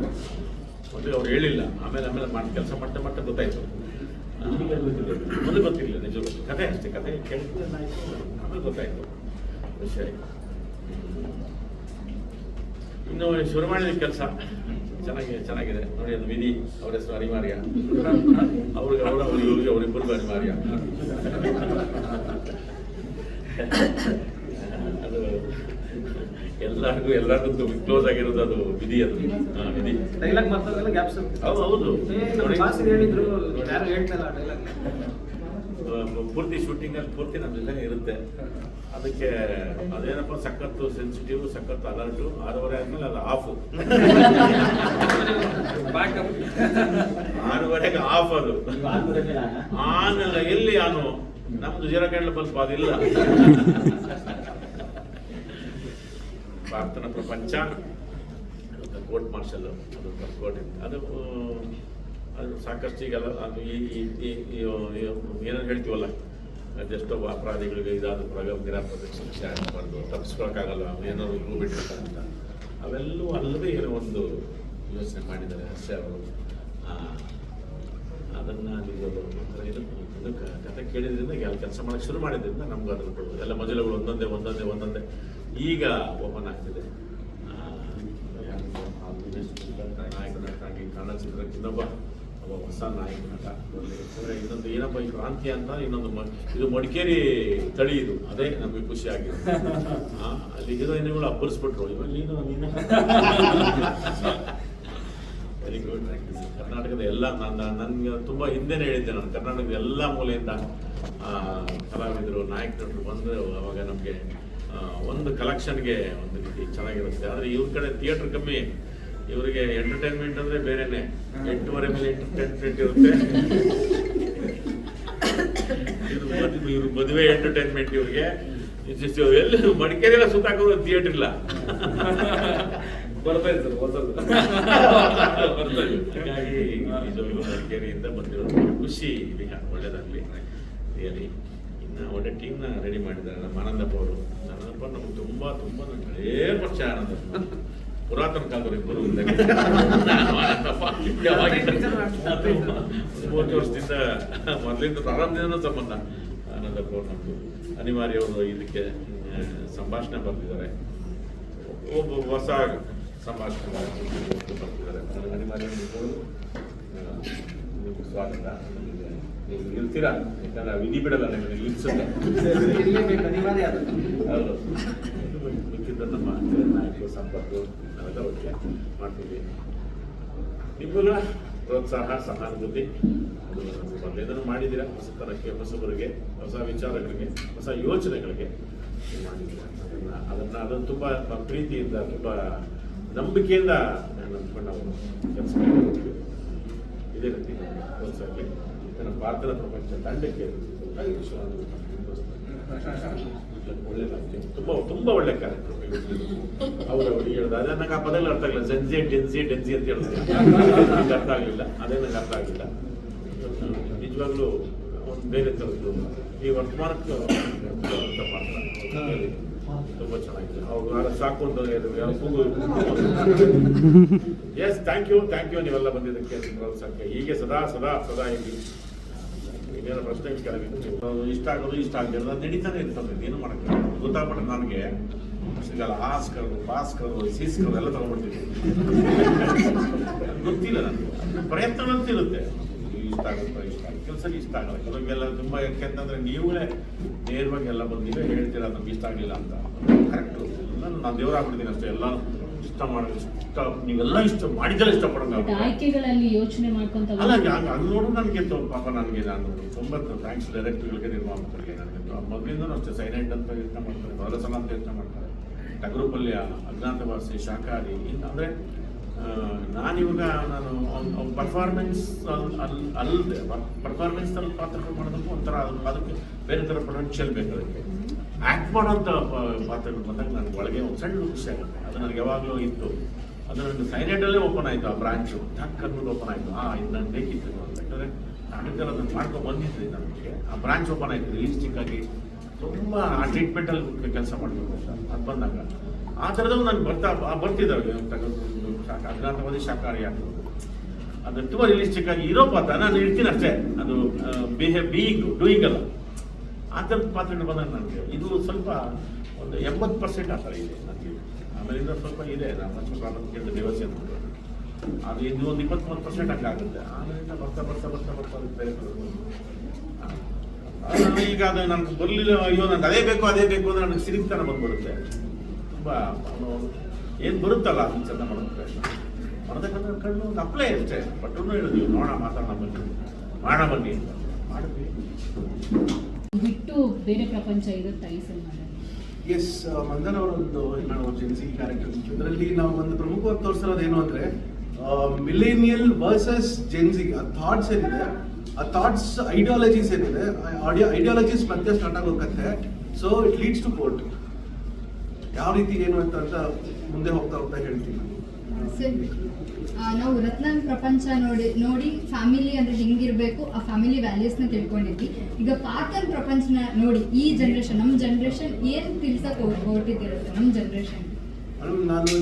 ಮೊದಲು ಅವ್ರು ಹೇಳಿಲ್ಲ. ಆಮೇಲೆ ಆಮೇಲೆ ಮಾಡಿ, ಕೆಲಸ ಮಾಡ್ತಾ ಮಾಡ್ತಾ ಗೊತ್ತಾಯ್ತು. ಮೊದಲು ಗೊತ್ತಿರಲಿಲ್ಲ, ನಿಜ ಕಥೆ ಅಷ್ಟೇ ಕೇಳಿದ್ರೆ ಏನಾಯ್ತು ಆಮೇಲೆ ಗೊತ್ತಾಯ್ತು. ವಿಷಯ ಇನ್ನು ಶುರು ಮಾಡಿದ ಕೆಲಸ. ಚೆನ್ನಾಗಿ, ಚೆನ್ನಾಗಿದೆ. ನೋಡಿ, ಅದು ವಿಧಿ. ಅವ್ರ ಹೆಸರು ಅನಿವಾರ್ಯ ಅವ್ರಿಗೆ ಅವರ ಅವ್ರಿಗೆ ಇವ್ರಿಗೆ ಅವರಿಬ್ಬರಿಗೂ ಅನಿವಾರ್ಯ ಎಲ್ಲರಿಗೂ ಎಲ್ಲರಿಗೂ ಕ್ಲೋಸ್ ಆಗಿರೋದು ಅದು ವಿಧಿ ಅದು. ವಿಧಿ. ಡೈಲಾಗ್ ಗ್ಯಾಪ್ಸ್ ಹೌದು ಹೌದು. ನೋಡಿ. ಜಾಸ್ತಿ ಹೇಳಿದ್ರು ಯಾರು ಹೇಳ್ತಲ್ಲ ಡೈಲಾಗ್ ಆ, ಪೂರ್ತಿ ಶೂಟಿಂಗಲ್ಲಿ ಪೂರ್ತಿ ನಮ್ಮೆಲ್ಲ ಇರುತ್ತೆ. ಅದಕ್ಕೆ ಅದೇನಪ್ಪ ಸಖತ್ತು ಸೆನ್ಸಿಟಿವ್ ಸಖತ್ತು ಅಲರ್ಟು ಆರೂವರೆ ಆದ್ಮೇಲೆ ಅದು ಆಫು ಆರೂವರೆಗೆ ಆಫ್ ಅದು. ಆನ್ ಎಲ್ಲ ಎಲ್ಲಿ ಆನು ನಮ್ದು ಜೀರೋ ಕ್ಯಾಂಡಲ್ ಬಲ್ಪ್ ಅದಿಲ್ಲ ಪ್ರಾರ್ಥನಾ ಪ್ರಪಂಚ. ಕೋರ್ಟ್ ಮಾರ್ಷಲ್, ಅದು ಕೋರ್ಟ್ ಅದು ಅದು ಸಾಕಷ್ಟು ಈಗೆಲ್ಲ ಅದು ಈ, ಈ- ಹೇಳ್ತೀವಲ್ಲ ಅದೆಷ್ಟೋ ಅಪರಾಧಿಗಳಿಗೆ ಇದಾದ ಪ್ರಗ ನಿರಾಪದ ಶಿಕ್ಷೆ ಆಗಬಾರ್ದು ತಪ್ಪಿಸ್ಕೊಳಕ್ಕಾಗಲ್ಲ ಏನಾದ್ರು ಇಲ್ಲೂ ಬಿಟ್ಟಿರ್ತಾರಂತ. ಅಂತ ಅವೆಲ್ಲವೂ ಅಲ್ಲದೆ ಏನೋ ಒಂದು ಯೋಚನೆ ಮಾಡಿದ್ದಾರೆ ಅಷ್ಟೇ ಅವರು. ಅದನ್ನು ಇದು ಕತೆ ಕೇಳಿದ್ರಿಂದ ಈಗ ಕೆಲಸ ಮಾಡೋಕ್ಕೆ ಶುರು ಮಾಡಿದ್ರಿಂದ ನಮ್ಗೆ ಅದ್ರ ಎಲ್ಲ ಮಜಲುಗಳು ಒಂದೊಂದೇ ಒಂದೊಂದೇ ಒಂದೊಂದೇ. ಈಗ ಓಪನ್ ಆಗ್ತಿದೆ. ಚಿತ್ರಕ್ಕೆ ಇನ್ನೊಬ್ಬ ಒಬ್ಬ ಹೊಸ ನಾಯಕ ನಟ ಅಂದ್ರೆ ಇನ್ನೊಂದು ಏನಪ್ಪ, ಈ ಕ್ರಾಂತಿ ಅಂತ ಇನ್ನೊಂದು ಇದು ಮಡಿಕೇರಿ ತಳಿ ಇದು. ಅದೇ ನಮಗೆ ಖುಷಿ ಆಗಿದೆ ಅಲ್ಲಿ ಹೀರೋಯಿನ್ಗಳು ಅಬ್ಬರಿಸ್ಬಿಟ್ರು. ಇವಾಗ ನೀನು ನೀನು? ವೆರಿ ಗುಡ್ ಕರ್ನಾಟಕದ ಎಲ್ಲ ನನ್ನ ನನ್ಗೆ ತುಂಬ ಹಿಂದೆನೇ ಹೇಳಿದ್ದೆ ನಾನು. ಕರ್ನಾಟಕದ ಎಲ್ಲ ಮೂಲೆಯಿಂದ ಕಲಾವಿದರು ನಾಯಕ ನಟರು ಬಂದು ಅವಾಗ ನಮಗೆ ಒಂದು ಕಲೆಕ್ಷನ್ಗೆ ಒಂದು ರೀತಿ ಚೆನ್ನಾಗಿರುತ್ತೆ. ಆದರೆ ಇವ್ರ ಕಡೆ ಥಿಯೇಟರ್ ಕಮ್ಮಿ. ಇವರಿಗೆ ಎಂಟರ್ಟೈನ್ಮೆಂಟ್ ಅಂದರೆ ಬೇರೆನೆ. ಎಂಟೂವರೆ ಮೇಲೆ ಎಂಟರ್ಟೈನ್ಮೆಂಟ್ ಇರುತ್ತೆ. ಇದು ಮದುವೆ ಇವ್ರ ಮದುವೆ ಎಂಟರ್ಟೈನ್ಮೆಂಟ್ ಇವ್ರಿಗೆ. ಎಲ್ಲಿ ಮಡಿಕೇರಿ ಎಲ್ಲ ಮಡಿಕೇರಿಯಲ್ಲ ಸುತ್ತಾಕೋದು ಥಿಯೇಟರ್ ಇಲ್ಲ. ಬರ್ತಾ ಇದ್ದಾರೆ ಹೊಸದು. ಹಾಗಾಗಿ ಮಡಿಕೇರಿಯಿಂದ ಬಂದಿರೋದು ಖುಷಿ ಒಳ್ಳೇದಾಗಲಿ. ರಿಯಲಿ ಇನ್ನು ಒಳ್ಳೆ ಟೀಮ್ನ ರೆಡಿ ಮಾಡಿದ್ದಾರೆ. ನಮ್ಮ ಆನಂದಪ್ಪ ಅವರು. ಆನಂದಪ್ಪ ನಮ್ಗೆ ತುಂಬ ತುಂಬ ಹಳೇ ಪರಿಚಯ ಆನಂದಪ್ಪ. ಪುರಾತನ ಕಾಲದವ್ರು ಇಬ್ಬರು ಮೂವತ್ತು ವರ್ಷದಿಂದ ಮೊದಲಿಂದ ಪ್ರಾರಂಭದಿಂದ ಸಂಬಂಧ. ಆನಂದಪ್ಪ ಅವರು ನಮ್ದು ಅನಿವಾರ್ಯ ಅವರು ಇದಕ್ಕೆ ಸಂಭಾಷಣೆ ಬರೆದಿದ್ದಾರೆ ಒಬ್ಬ ಹೊಸ ಸಂಭಾಷಣೆ ಬರ್ತಿದ್ದಾರೆ. ಅನಿವಾರ್ಯ ಸ್ವಾಗತ. ನೀವು ಇರ್ತೀರಾ ಯಾಕಂದ್ರೆ ವಿಧಿ ಬಿಡಲ್ಲ ನಿಮಗೆ ಅದು ಹೌದು. ನಮ್ಮ ನಾಯಕರು ಸಂಪತ್ತು ನಾವೆಲ್ಲ ಒಟ್ಟಿಗೆ ಮಾಡ್ತೀವಿ ನಿಮ್ಮಲ್ಲ ಪ್ರೋತ್ಸಾಹ, ಸಹಾನುಭೂತಿ, ಅದು ಮೊದಲೇನೂ ಮಾಡಿದ್ದೀರಾ? ಹೊಸತನಕ್ಕೆ ಹೊಸಬರಿಗೆ ಹೊಸ ವಿಚಾರಗಳಿಗೆ, ಹೊಸ ಯೋಚನೆಗಳಿಗೆ ಮಾಡಿದ್ದೀರಾ? ಅದನ್ನ ಅದನ್ನ, ಅದನ್ನು ತುಂಬ ಪ್ರೀತಿಯಿಂದ, ತುಂಬ ನಂಬಿಕೆಯಿಂದ ನಂಬ್ಕೊಂಡು ನಾವು ಕೆಲಸ ಇದೇ ರೀತಿ ಪ್ರೋತ್ಸಾಹ ನನ್ನ ಭಾರತದ ಪ್ರಪಂಚ ತಂಡಕ್ಕೆ ಒಳ್ಳೆ ತುಂಬ, ತುಂಬಾ ಒಳ್ಳೆ ಕಾರ್ಯಕ್ರಮ ಅವ್ರು ಹೇಳಿದ, ಅದೇ ನಂಗೆ ಆ ಪದಗಳು ಅರ್ಥ ಆಗಿಲ್ಲ ಜೆನ್ಸಿ ಡೆನ್ಸಿ ಡೆನ್ಸಿ ಅಂತ ಹೇಳಿದ್ರು ನನಗೆ ಅರ್ಥ ಆಗಲಿಲ್ಲ. ಅದೇ ನಂಗೆ ಅರ್ಥ ಆಗಿಲ್ಲ. ನಿಜವಾಗ್ಲೂ ಒಂದು ಬೇರೆ ಥರದ್ದು. ಈ ವರ್ತಮಾನಕ್ಕೆ ತುಂಬಾ ಚೆನ್ನಾಗಿದೆ. ಅವ್ರು ಸಾಕು ಅಂತ. Yes thank you thank you ನೀವೆಲ್ಲ ಬಂದಿದ್ದಕ್ಕೆ ಹೀಗೆ ಸದಾ ಸದಾ ಸದಾ ಹೀಗೆ ಇನ್ನೇನು ಪ್ರಶ್ನೆ ನೀವು ಇಷ್ಟ ಆಗೋದು ಇಷ್ಟ ಆಗಿರೋದು ಅದು ನಡೀತಾನೆ ಇರ್ತದೆ ಏನು ಮಾಡಕ್ಕೆ ಗೊತ್ತಾಗ್ಬಿಟ್ಟು ನನಗೆ. ಸಿಗಲ್ಲ, ಹಾಸ್ಕರು, ಬಾಸ್ಕರು, ಸೀಸ್ಕರು, ಎಲ್ಲ ತಗೊಂಡ್ಬಿಡ್ತೀನಿ. ಗೊತ್ತಿಲ್ಲ ನನಗೆ. ಪ್ರಯತ್ನ ಅಂತ ಇರುತ್ತೆ. ಇಷ್ಟ ಆಗುತ್ತಾ, ಇಷ್ಟ ಆಗುತ್ತೆ, ಕೆಲಸ ಇಷ್ಟ ಆಗಲ್ಲ. ಕೆಲವೆಲ್ಲ ತುಂಬ ಯಾಕೆಂತಂದ್ರೆ ನೀವೇ ನೇರವಾಗಿ ಎಲ್ಲ ಬಂದು ನೀವೇ ಹೇಳ್ತೀರಾ ನಮ್ಗೆ ಇಷ್ಟ ಆಗಲಿಲ್ಲ ಅಂತ. ಕರೆಕ್ಟು ನಾನು ನಾನು ದೇವರಾಗ್ಬಿಡ್ತೀನಿ ಅಷ್ಟೇ ಎಲ್ಲ ಇಷ್ಟ ಮಾಡೋದು ಇಷ್ಟ ನೀವೆಲ್ಲ ಇಷ್ಟ ಮಾಡಿದ್ರೆ ಇಷ್ಟಪಡೋಂಗ ಆಯ್ಕೆಗಳಲ್ಲಿ ಯೋಚನೆ ಮಾಡ್ಕೊಂತ ಅಲ್ಲ ಅದು ನೋಡು ನನಗೆ ಪಾಪ ನನಗೆ ನಾನು ತೊಂಬತ್ತು ಥ್ಯಾಂಕ್ಸ್ ಡೈರೆಕ್ಟ್ಗಳಿಗೆ ನಿರ್ಮಾಪಕರಿಗೆ ನನಗೆ ಮೊದಲಿಂದ ಅಷ್ಟೇ ಸೈಲೆಂಟ್ ಅಂತ ಯೋಚನೆ ಮಾಡ್ತಾರೆ ಹೊಲಸನ ಅಂತ ಯೋಚನೆ ಮಾಡ್ತಾರೆ. ಟಗರುಪಲ್ಯ ಅಜ್ಞಾತವಾಸಿ ಶಾಖಾರಿ ಇಂತ ಅಂದರೆ ನಾನಿವಾಗ ನಾನು ಪರ್ಫಾರ್ಮೆನ್ಸ್ ಅಲ್ಲಿ ಅಲ್ಲದೆ ಪರ್ಫಾರ್ಮೆನ್ಸ್ ಅಲ್ಲಿ ಪಾತ್ರಗಳು ಮಾಡೋದಕ್ಕೂ ಒಂಥರ ಅದು- ಅದಕ್ಕೆ ಬೇರೆ ಥರ ಪೊಟೆನ್ಷಿಯಲ್ ಬೇಕು ಅದಕ್ಕೆ. ಆ್ಯಕ್ಟ್ ಮಾಡೋಂಥ ಪಾತ್ರಗಳು ಬಂದಾಗ ನನಗೆ ಒಳಗೆ ಒಂದು ಸಣ್ಣ ಖುಷಿ ಆಗುತ್ತೆ ಅದು ನನಗೆ ಯಾವಾಗಲೂ ಇತ್ತು. ಅದು ನನಗೆ ಸೈಲೆಂಟಲ್ಲೇ ಓಪನ್ ಆಯಿತು, ಆ ಬ್ರಾಂಚು ಟಕ್ ಅನ್ನೋದು ಓಪನ್ ಆಯಿತು. ಆ, ಇದು ನನಗೆ ಬೇಕಿತ್ತು. ಯಾಕಂದರೆ ನಾಟಕದಲ್ಲಿ ಅದನ್ನು ಮಾಡ್ಕೊಂಡು ಬಂದಿದ್ದೆ ನನಗೆ ಆ ಬ್ರಾಂಚ್ ಓಪನ್ ಆಯಿತು ರಿಯಲಿಸ್ಟಿಕ್ ಆಗಿ ತುಂಬ ಆ ಟ್ರೀಟ್ಮೆಂಟಲ್ಲಿ ಕೆಲಸ ಮಾಡಬೇಕು ಅಂತ ಅದು ಬಂದಾಗ. ಆ ಥರದವು ನನಗೆ ಬರ್ತಾ ಬರ್ತಿದ್ದಾವೆ. ತಗೊಂಡು ಶಾಖ, ಅಜ್ಞಾತವಾದಿ ಶಾಖಾರಿ ಆಗ್ತದೆ ಅದು ತುಂಬ ರಿಯಲಿಸ್ಟಿಕ್ ಆಗಿ ಇರೋ ಪಾತ್ರ. ನಾನು ಇರ್ತೀನಿ ಅಷ್ಟೇ. ಅದು ಬಿಹೇವ್ ಬೀಯಿಂಗ್ ಡೂಯಿಂಗ್ ಅಲ್ಲ. ಆ ಪಾತ್ರ ಪಾತ್ರಗಳು ನನಗೆ ಇದು ಸ್ವಲ್ಪ ಒಂದು ಎಂಬತ್ತು ಪರ್ಸೆಂಟ್ ಆ ಥರ ಇದೆ ನನಗೆ ಆಮೇಲಿಂದ ಸ್ವಲ್ಪ ಇದೆ ನಮ್ಮ ಕೇಳಿದ ದೇವಸ್ಥೆ ಅಂತ ಅದು ಇದು ಒಂದು ಇಪ್ಪತ್ತ್ಮೂರು ಪರ್ಸೆಂಟ್ ಹಂಗೆ ಆಗುತ್ತೆ ಆಮೇಲಿಂದ ಬರ್ತಾ ಬರ್ತಾ ಬರ್ತಾ ಬರ್ತಾ ಅದಕ್ಕೆ ಬೇರೆ ಬರೋದು. ಆ, ಈಗ ಅದು ನನಗೆ ಬರಲಿಲ್ಲ ಅಯ್ಯೋ ನನಗೆ ಅದೇ ಬೇಕು ಅದೇ ಬೇಕು ಅಂದರೆ ನನಗೆ ಸಿರಿತನ ಬಂದ್ಬಿಡುತ್ತೆ. ತುಂಬ ಏನು ಬರುತ್ತಲ್ಲ ಅದನ್ನು ಚೆಂದ ಮಾಡೋದು ಪ್ರಯತ್ನ. ಮಾಡೋದಕ್ಕಂದ್ರೆ ಕಣ್ಣು ಒಂದು ಅಪ್ಲೈ ಇರುತ್ತೆ. ಬಟ್ಟನ್ನು ಹೇಳಿದ್ವಿ ನೋಡೋಣ ಮಾತಾಡೋಣ ಬನ್ನಿ. ಮಾಡೋಣ ಬನ್ನಿ ಅಂತ. ಮಾಡಿದ್ವಿ ಬಿಟ್ಟು ಬೇರೆ ಪ್ರಪಂಚ ಇರುತ್ತಾ ಈ ಸಿನಿಮಾದಲ್ಲಿ? ಎಸ್ ಮಂದನ್ ಅವರೊಂದು ನಾವು ಜೆನ್ಸಿ ಕ್ಯಾರೆಕ್ಟರ್ ಇದರಲ್ಲಿ ನಾವು ಒಂದು ಪ್ರಮುಖವಾಗಿ ತೋರಿಸಿರೋದು ಏನು ಅಂದ್ರೆ ಮಿಲೇನಿಯಲ್ ವರ್ಸಸ್ ಜೆನ್ಸಿ ಆ ಥಾಟ್ಸ್ ಏನಿದೆ ಆ ಥಾಟ್ಸ್ ಐಡಿಯಾಲಜೀಸ್ ಏನಿದೆ ಆಡಿಯೋ ಐಡಿಯಾಲಜೀಸ್ ಮತ್ತೆ start ಆಗೋಕತ್ತೆ. So it leads to court ಯಾವ ರೀತಿ ಏನು ಅಂತ ಅಂತ ಮುಂದೆ ಹೋಗ್ತಾ ಹೋಗ್ತಾ ಹೇಳ್ತೀನಿ. ನಾವು ರತ್ನನ್ ಪ್ರಪಂಚ ನೋಡಿ ನೋಡಿ ಫ್ಯಾಮಿಲಿ ಅಂದ್ರೆ ಹಿಂಗಿರ್ಬೇಕು, ಆ ಫ್ಯಾಮಿಲಿ ವ್ಯಾಲ್ಯೂಸ್ನ ತಿಳ್ಕೊಂಡಿದ್ವಿ. ಈಗ ಪಾತನ್ ಪ್ರಪಂಚನ ನೋಡಿ, ಈ ಜನ್ರೇಷನ್ ನಮ್ಮ ಜನ್ರೇಷನ್ ಏನ್ ತಿಳ್ಸಕ್ ಹೊರಟಿದ್ದಿರುತ್ತೆ ನಮ್ಮ ಜನ್ರೇಷನ್ ನಾನು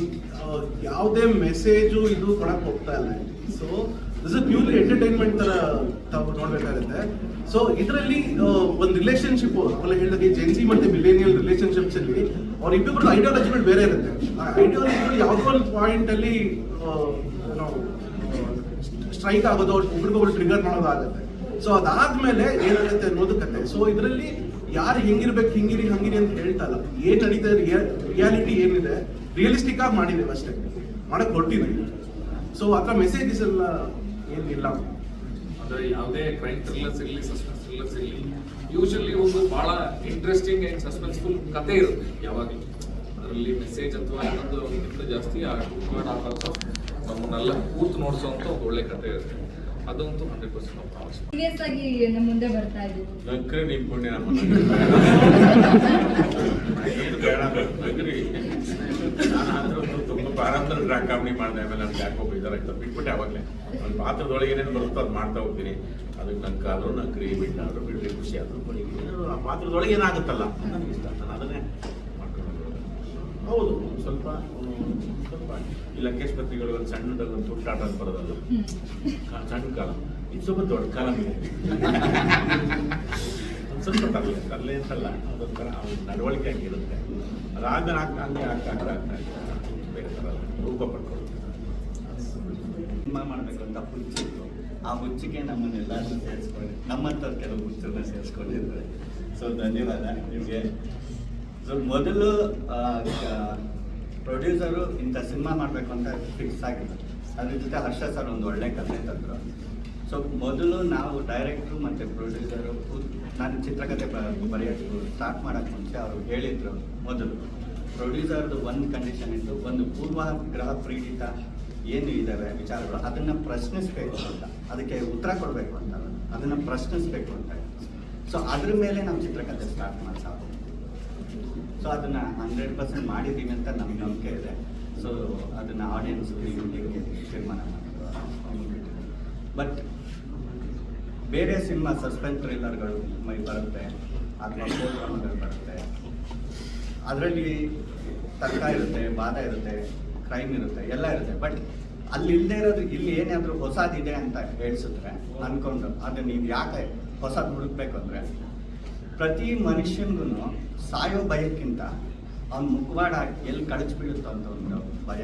ಯಾವುದೇ ಮೆಸೇಜು ಇದು ಕೊಡಕ್ ಹೋಗ್ತಾ ಇಲ್ಲ. ಸೊ ದಿಸ್ ಪ್ಯೂರ್ಲಿ ಎಂಟರ್ಟೈನ್ಮೆಂಟ್ ತರ ತಾವು ನೋಡ್ಬೇಕಾಗುತ್ತೆ. ಸೊ ಇದರಲ್ಲಿ ಒಂದು ರಿಲೇಶನ್ಶಿಪ್ ಅವಲ್ಲ ಹೇಳಿದಾಗ ಜೆನ್ಸಿ ಮತ್ತೆ ಮಿಲೇನಿಯಲ್ ರಿಲೇಶನ್ಶಿಪ್ಸ್ ಅಲ್ಲಿ ಅವ್ರ ಇಬ್ಬರು ಐಡಿಯಾಲಜಿಗಳು ಬೇರೆ ಇರುತ್ತೆ. ಆ ಐಡಿಯಾಲಜಿಗಳು ಯಾವುದೋ ಪಾಯಿಂಟ್ ಅಲ್ಲಿ ಸ್ಟ್ರೈಕ್ ಆಗೋದು ಒಬ್ರಿಗೊಬ್ರು ಟ್ರಿಗರ್ ಮಾಡೋದಾಗುತ್ತೆ. ಸೊ ಅದಾದ್ಮೇಲೆ ಏನಾಗುತ್ತೆ ಅನ್ನೋದು ಕತೆ. ಸೊ ಇದರಲ್ಲಿ ಯಾರು ಹಿಂಗಿರ್ಬೇಕು, ಹಿಂಗಿರಿ, ಹಂಗಿರಿ ಅಂತ ಹೇಳ್ತಾ ಇಲ್ಲ. ಏನ್ ನಡೀತಾ ರಿಯಾಲಿಟಿ ಏನಿದೆ ರಿಯಲಿಸ್ಟಿಕ್ ಆಗಿ ಮಾಡಿದ್ದೇವೆ ಅಷ್ಟೇ. ಮಾಡಕ್ ಹೊರಟಿದ್ದೀವಿ ಸೊ ಅದರ ಮೆಸೇಜಸ್ ಎಲ್ಲ ಏನಿಲ್ಲ. ಯಾವುದೇ ಕ್ರೈಮ್ ಥ್ರಿಲ್ಲರ್ಸ್ ಇರಲಿ ಸಸ್ಪೆನ್ಸ್ ಥ್ರಿಲ್ಲರ್ಸ್ ಇರಲಿ ಯೂಶಲಿ ಒಂದು ಬಹಳ ಇಂಟ್ರೆಸ್ಟಿಂಗ್ ಅಂಡ್ ಸಸ್ಪೆನ್ಸ್ಫುಲ್ ಕತೆ ಇರುತ್ತೆ ಯಾವಾಗಲೂ. ಅದರಲ್ಲಿ ಮೆಸೇಜ್ ಅಥವಾ ಇನ್ನೊಂದು ಜಾಸ್ತಿ ಆ ಹಾಕೋದು ನಮ್ಮನ್ನೆಲ್ಲ ಕೂತು ನೋಡಿಸುವಂತ ಒಂದು ಒಳ್ಳೆ ಕಥೆ ಇರುತ್ತೆ. ಅದಂತೂ ಹಂಡ್ರೆಡ್ ಪರ್ಸೆಂಟ್ ಸೀರಿಯಸ್ ಆಗಿ ನಮ್ಮ ಮುಂದೆ ಬರ್ತಾ ಇದ್ದೀವಿ. ನಕ್ರೆ ನಿಮ್ ಪುಣ್ಯ ನಮ್ಮ ನಗ್ರಿ. ತುಂಬ ಕಾಮಿಡಿ ಮಾಡಿದೆ ಆಮೇಲೆ ನನ್ಗೆ ಯಾಕೋ ಬೇಜಾರಾಯ್ತು ಬಿಟ್ಬಿಟ್ಟೆ ಅವಾಗಲೇ. ನನ್ನ ಪಾತ್ರದೊಳಗೆ ಏನೇನು ಬರುತ್ತೋ ಅದು ಮಾಡ್ತಾ ಹೋಗ್ತೀನಿ. ಅದಕ್ಕೆ ನಂಗೆ ಆದರೂ ನಕ್ರಿ ಬಿಟ್ಟಾದ್ರು ಬಿಟ್ರಿ ಖುಷಿ ಆದರೂ ಆ ಪಾತ್ರದೊಳಗೆ ಏನಾಗುತ್ತಲ್ಲ ನನಗೆ ಇಷ್ಟ ನಾನು ಅದನ್ನೇ ಮಾಡ್ಕೊಂಡು ಹೌದು ಸ್ವಲ್ಪ ಈ ಲಂಕೇಶ್ ಪತ್ರಿಕೆಗಳು ಒಂದು ಸಣ್ಣ ಒಂದು ತುಟ್ಟಾಟ ಅಂತ ಬರೋದಲ್ಲ. ಸಣ್ಣ ಕಾಲ. ಇದು ಸ್ವಲ್ಪ ದೊಡ್ಡ ಕಾಲ ಸ್ವಲ್ಪ ತರಲೆ ತರಲೆ ಅಂತಲ್ಲ ಅದೊಂಥರ ನಡವಳಿಕೆ ಆಗಿರುತ್ತೆ ಅದಾದ ಹಂಗೆ ಆಗ್ತಾ ಆಗ್ತಾ ಆಗ್ತಾ ಬೇರೆ ಥರ ರೂಪ ಪಡ್ಕೊಳ್ಳುತ್ತೆ ಸಿನಿಮಾ ಮಾಡಬೇಕು ಅಂತ ಹುಚ್ಚಿತ್ತು ಆ ಹುಚ್ಚಿಗೆ ನಮ್ಮನ್ನೆಲ್ಲರೂ ಸೇರಿಸ್ಕೊಂಡು ನಮ್ಮಂಥ ಕೆಲವು ಹುಚ್ಚರನ್ನ ಸೇರಿಸ್ಕೊಂಡಿದ್ದಾರೆ ಸೊ ಧನ್ಯವಾದ ನಿಮಗೆ. ಸೊ ಮೊದಲು ಪ್ರೊಡ್ಯೂಸರು ಇಂಥ ಸಿನಿಮಾ ಮಾಡಬೇಕು ಅಂತ ಫಿಕ್ಸ್ ಆಗಿದೆ ಅದ್ರ ಜೊತೆ ಹರ್ಷ ಸರ್ ಒಂದು ಒಳ್ಳೆ ಕಥೆ ತಂದರು. ಸೊ ಮೊದಲು ನಾವು ಡೈರೆಕ್ಟ್ರು ಮತ್ತು ಪ್ರೊಡ್ಯೂಸರು ನಾನು ಚಿತ್ರಕಥೆ ಬರೆಯೋದು ಸ್ಟಾರ್ಟ್ ಮಾಡೋಕ್ಕೆ ಮುಂಚೆ ಅವರು ಹೇಳಿದರು ಮೊದಲು. ಪ್ರೊಡ್ಯೂಸರ್ದು ಒಂದು ಕಂಡೀಷನ್ ಇತ್ತು ಒಂದು ಪೂರ್ವಾಗ್ರಹ ಪ್ರೀಡಿತ ಏನು ಇದ್ದಾವೆ ವಿಚಾರಗಳು, ಅದನ್ನು ಪ್ರಶ್ನಿಸಬೇಕು ಅಂತ. ಅದಕ್ಕೆ ಉತ್ತರ ಕೊಡಬೇಕು ಅಂತ. ಅದನ್ನು ಪ್ರಶ್ನಿಸಬೇಕು ಅಂತ. ಸೊ ಅದ್ರ ಮೇಲೆ ನಾವು ಚಿತ್ರಕಥೆ ಸ್ಟಾರ್ಟ್ ಮಾಡ್ತಾ ಸೊ ಅದನ್ನು ಹಂಡ್ರೆಡ್ ಪರ್ಸೆಂಟ್ ಮಾಡಿದ್ದೀವಿ ಅಂತ ನಮ್ಗೆ ನಂಬಿಕೆ ಇದೆ. ಸೊ ಅದನ್ನು ಆಡಿಯನ್ಸ್ ತೀರ್ಮಾನ ಬಟ್ ಬೇರೆ ಸಿನಿಮಾ ಸಸ್ಪೆನ್ಸ್ ಥ್ರಿಲ್ಲರ್ಗಳು ಮೈ ಬರುತ್ತೆ ಅಥವಾ ಪ್ರೋಗ್ರಾಮ್ಗಳು ಬರುತ್ತೆ. ಅದರಲ್ಲಿ ತರ್ಕ ಇರುತ್ತೆ, ವಾದ ಇರುತ್ತೆ ಕ್ರೈಮ್ ಇರುತ್ತೆ, ಎಲ್ಲ ಇರುತ್ತೆ. ಬಟ್ ಅಲ್ಲಿ ಇಲ್ಲದೆ ಇರೋದು, ಇಲ್ಲಿ ಏನಾದರೂ ಹೊಸದಿದೆ ಅಂತ ಹೇಳಿಸಿದ್ರೆ ಅಂದ್ಕೊಂಡು ಅದನ್ನ ನೀವು ಯಾಕೆ ಹೊಸದು ಹುಡುಕ್ಬೇಕು ಅಂದರೆ ಪ್ರತಿ ಮನುಷ್ಯನಿಗೂ ಸಾಯೋ ಭಯಕ್ಕಿಂತ ಅವ್ನ ಮುಖವಾಡ ಎಲ್ಲಿ ಕಳಚಿಬಿಡುತ್ತೋ ಅಂತ ಒಂದು ಭಯ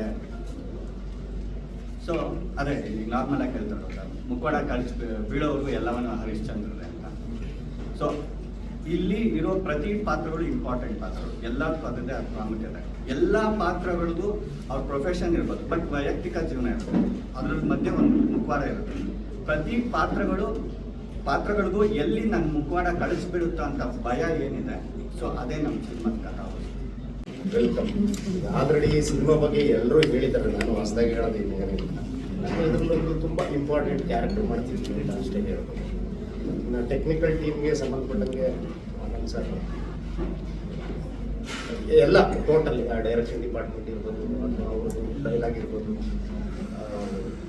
ಸೊ ಅದೇ, ಈಗ ನಾರ್ಮಲ್ ಆಗಿ ಹೇಳ್ತಾರೆ ಮುಖವಾಡ ಕಳಿಸಿ ಬೀಳೋರು ಎಲ್ಲವನ್ನು ಹರಿಶ್ಚಂದ್ರೆ ಅಂತ. ಸೊ ಇಲ್ಲಿ ಇರೋ ಪ್ರತಿ ಪಾತ್ರಗಳು ಇಂಪಾರ್ಟೆಂಟ್ ಪಾತ್ರಗಳು. ಎಲ್ಲ ಪಾತ್ರದೇ ಅದು ಪ್ರಾಮುಖ್ಯತೆ. ಎಲ್ಲ ಪಾತ್ರಗಳದ್ದು ಅವ್ರ ಪ್ರೊಫೆಷನ್ ಇರ್ಬೋದು. ಬಟ್ ವೈಯಕ್ತಿಕ ಜೀವನ ಇರ್ಬೋದು. ಅದ್ರ ಮಧ್ಯೆ ಒಂದು ಮುಖವಾಡ ಇರುತ್ತೆ. ಪ್ರತಿ ಪಾತ್ರಗಳು ಪಾತ್ರಗಳಿಗೂ ಎಲ್ಲಿ ನನ್ನ ಮುಖವಾಡ ಕಳಿಸ್ಬಿಡುತ್ತೋ ಅಂತ ಭಯ ಏನಿದೆ ಸೊ ಅದೇ ನಮ್ಮ ಸಿನಿಮಾದ ಕಥಾವಸ್ತು. ವೆಲ್ಕಮ್ ಆಲ್ರೆಡಿ ಈ ಸಿನಿಮಾ ಬಗ್ಗೆ ಎಲ್ಲರೂ ಹೇಳಿದ್ದಾರೆ, ನಾನು ಹೊಸದಾಗಿ ಹೇಳೋದು ಏನಿಲ್ಲ ನಾನು ಇದರಲ್ಲೊಂದು ತುಂಬ ಇಂಪಾರ್ಟೆಂಟ್ ಕ್ಯಾರೆಕ್ಟರ್ ಮಾಡ್ತಿದ್ದೀನಿ ಅಂತ ಅಷ್ಟೇ ಹೇಳ್ಬೋದು. ನಾನು ಟೆಕ್ನಿಕಲ್ ಟೀಮ್ಗೆ ಸಂಬಂಧಪಟ್ಟಂಗೆ ಆನಂದ್ ಸರ್ ಎಲ್ಲ ಟೋಟಲ್ ಡೈರೆಕ್ಷನ್ ಡಿಪಾರ್ಟ್ಮೆಂಟ್ ಇರ್ಬೋದು, ಅಥವಾ ಅವ್ರದ್ದು ಡೈಲಾಗ್ ಇರ್ಬೋದು.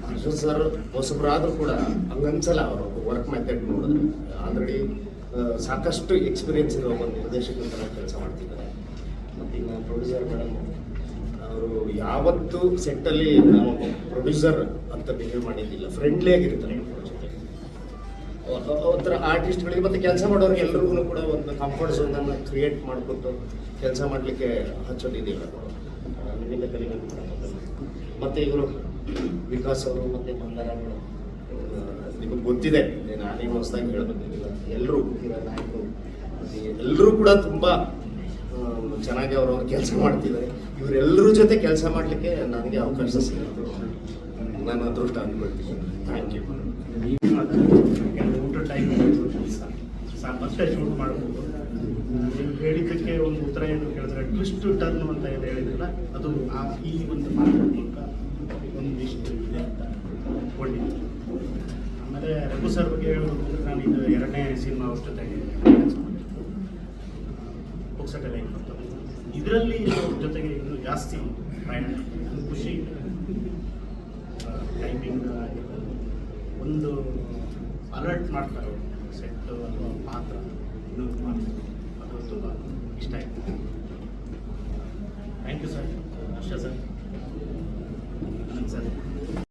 ಅರ್ಜುನ್ ಸರ್, ಹೊಸಬರಾದ್ರೂ ಕೂಡ ಹಂಗನ್ಸಲ್ಲ ಅವರು ವರ್ಕ್ ಮೆಥಡ್ ನೋಡಿದ್ರೆ. ಆಲ್ರೆಡಿ ಸಾಕಷ್ಟು ಎಕ್ಸ್ಪೀರಿಯನ್ಸ್ ಇರೋ ಒಂದು ನಿರ್ದೇಶಕರ ಕೆಲಸ ಮಾಡ್ತಿದ್ದಾರೆ. ಮತ್ತು ಈಗ ಪ್ರೊಡ್ಯೂಸರ್ ಮೇಡಮ್ ಅವರು ಯಾವತ್ತೂ ಸೆಟ್ಟಲ್ಲಿ ನಾವು ಪ್ರೊಡ್ಯೂಸರ್ ಅಂತ ಬಿಹೇವ್ ಮಾಡಿದ್ದಿಲ್ಲ. ಫ್ರೆಂಡ್ಲಿ ಅವ್ರ ಜೊತೆ. ಒಂಥರ ಆರ್ಟಿಸ್ಟ್ಗಳಿಗೆ ಮತ್ತು ಕೆಲಸ ಮಾಡೋರಿಗೆ ಎಲ್ರಿಗೂ ಕೂಡ ಒಂದು ಕಂಫರ್ಟ್ ಝೋನನ್ನು ಕ್ರಿಯೇಟ್ ಮಾಡಿಕೊಟ್ಟು ಕೆಲಸ ಮಾಡಲಿಕ್ಕೆ ಹಚ್ಚೋದಿದೆಯಲ್ಲ. ಮತ್ತು ಇವರು ವಿಕಾಸ್ ಅವರು ಮತ್ತು ಮಂದಾರ ಮೇಡಮ್ ನಿಮಗೆ ಗೊತ್ತಿದೆ. ನಾನೇನು ಹೊಸದಾಗಿ ಹೇಳಬೇಕಿಲ್ಲ ಎಲ್ಲರೂ ನಾಯಕರು. ಎಲ್ಲರೂ ಕೂಡ ತುಂಬ ಚೆನ್ನಾಗಿ ಅವರು ಕೆಲಸ ಮಾಡ್ತಿದ್ದಾರೆ. ಇವರೆಲ್ಲರ ಜೊತೆ ಕೆಲಸ ಮಾಡಲಿಕ್ಕೆ ನನಗೆ ಅವಕಾಶ ಸಿಗುತ್ತೆ ನಾನು ಅದೃಷ್ಟ ಅಂದ್ಕೊಳ್ತೀನಿ ಥ್ಯಾಂಕ್ ಯು ಊಟ ಟೈಮ್ ಸರ್ ಮತ್ತೆ ಶೂಟ್ ಮಾಡಬಹುದು ನೀವು ಹೇಳಿದ್ದಕ್ಕೆ ಒಂದು ಉತ್ತರ ಏನು ಕೇಳಿದ್ರೆ ಟ್ವಿಸ್ಟ್ ಟರ್ನ್ ಅಂತ ಏನು ಹೇಳಿದ್ರಲ್ಲ ಅದು ಆ ಈ ಒಂದು ಮಾತು ಮೂಲಕ ಒಂದಿಷ್ಟು ಇದೆ ಅಂತ ಕೊಂಡಿದ್ದು ಆಮೇಲೆ ರಘು ಸರ್ ಬಗ್ಗೆ ಹೇಳೋದು ನಾನು ಇದು ಎರಡನೇ ಸಿನಿಮಾ ಜೊತೆಗೆ ಪುಕ್ಸಟೆ ಲೈನ್ ಅಂತ ಇದರಲ್ಲಿ ಜೊತೆಗೆ ಇನ್ನೂ ಜಾಸ್ತಿ ಪ್ರಯಾಣ ಖುಷಿ. ಟೈಮಿಂಗ್ ಆಗಿರ್ಬೋದು. ಒಂದು ಅಲರ್ಟ್ ಮಾಡ್ತಾರೆ ಸೆಟ್ ಅಥವಾ ಪಾತ್ರ. ಇನ್ನೂ ಮಾಡ್ತಾರೆ ಅದು ತುಂಬ ಇಷ್ಟ ಆಯಿತು. ಥ್ಯಾಂಕ್ ಯು ಸರ್ ಅಷ್ಟೇ ಸರ್ ಸರ್